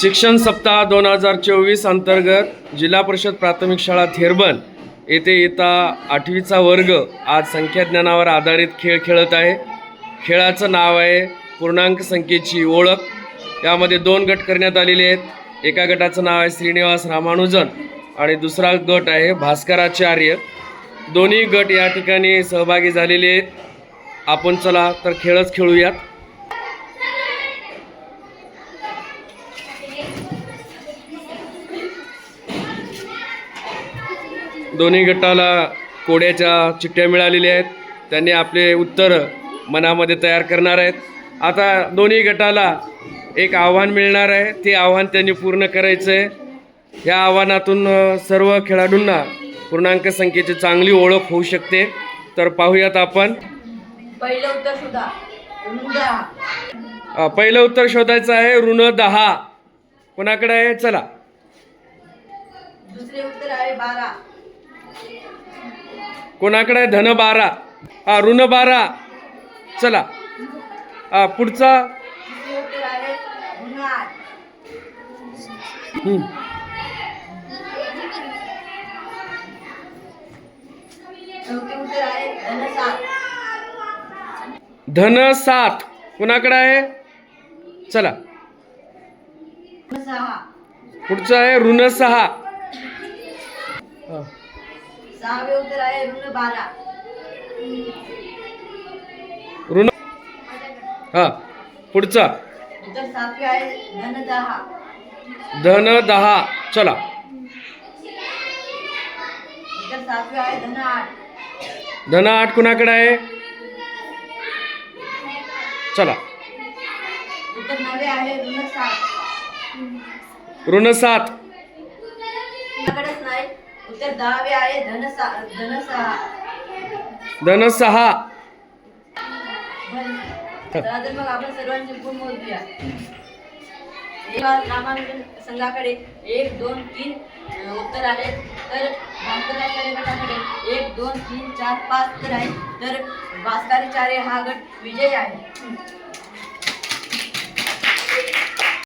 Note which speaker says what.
Speaker 1: शिक्षण सप्ताह दोन हजार चोवीस अंतर्गत जिल्हा परिषद प्राथमिक शाळा थेरबन येथे येता आठवीचा वर्ग आज संख्याज्ञानावर आधारित खेळ खेळत आहे. खेळाचं नाव आहे पूर्णांक संख्येची ओळख. यामध्ये दोन गट करण्यात आलेले आहेत. एका गटाचं नाव आहे श्रीनिवास रामानुजन आणि दुसरा गट आहे भास्कराचार्य. दोन्ही गट या ठिकाणी सहभागी झालेले आहेत. आपण चला तर खेळच खेळूयात. दोन्ही गटाला कोड्याच्या चिठ्ठ्या मिळालेल्या आहेत. त्यांनी आपले उत्तर मनामध्ये तयार करणार आहेत. आता दोन्ही गटाला एक आव्हान मिळणार आहे. ते आव्हान त्यांनी पूर्ण करायचं आहे या आव्हानातून सर्व खेळाडूंना पूर्णांक संख्येची चांगली ओळख होऊ शकते. तर पाहूयात आपण.
Speaker 2: पहिलं उत्तर
Speaker 1: अ, पहिलं उत्तर शोधायचं आहे. ऋण दहा. कोणाकडे आहे? चला.
Speaker 2: दुसरे उत्तर आहे बारा.
Speaker 1: कोणाकडे आहे धन बारा? हा ऋण बारा. चला. हा पुढचा.
Speaker 2: धन सात.
Speaker 1: कोणाकडे आहे? चला. पुढचं आहे ऋण सहा.
Speaker 2: सहावे उत्तर आहे ऋण बारा.
Speaker 1: ऋण हा पुढचा.
Speaker 2: उत्तर सातवे आहे धन दहा.
Speaker 1: धन दहा चला.
Speaker 2: उत्तर सातवे आहे धन आठ.
Speaker 1: धन आठ कुणाकडे आहे? चला.
Speaker 2: उत्तर नवे आहे ऋण सात.
Speaker 1: ऋण
Speaker 2: उत्तर दहावे आहे धन धन सहा
Speaker 1: धन सहा
Speaker 2: तर मग आपण सर्वांचे गुण मोजूया रामानुजन संघाकडे एक दोन तीन उत्तर आहेत तर भास्कराचार्य गटाकडे एक दोन तीन चार पाच उत्तर आहेत तर भास्कराचार्य हा गट विजयी आहे.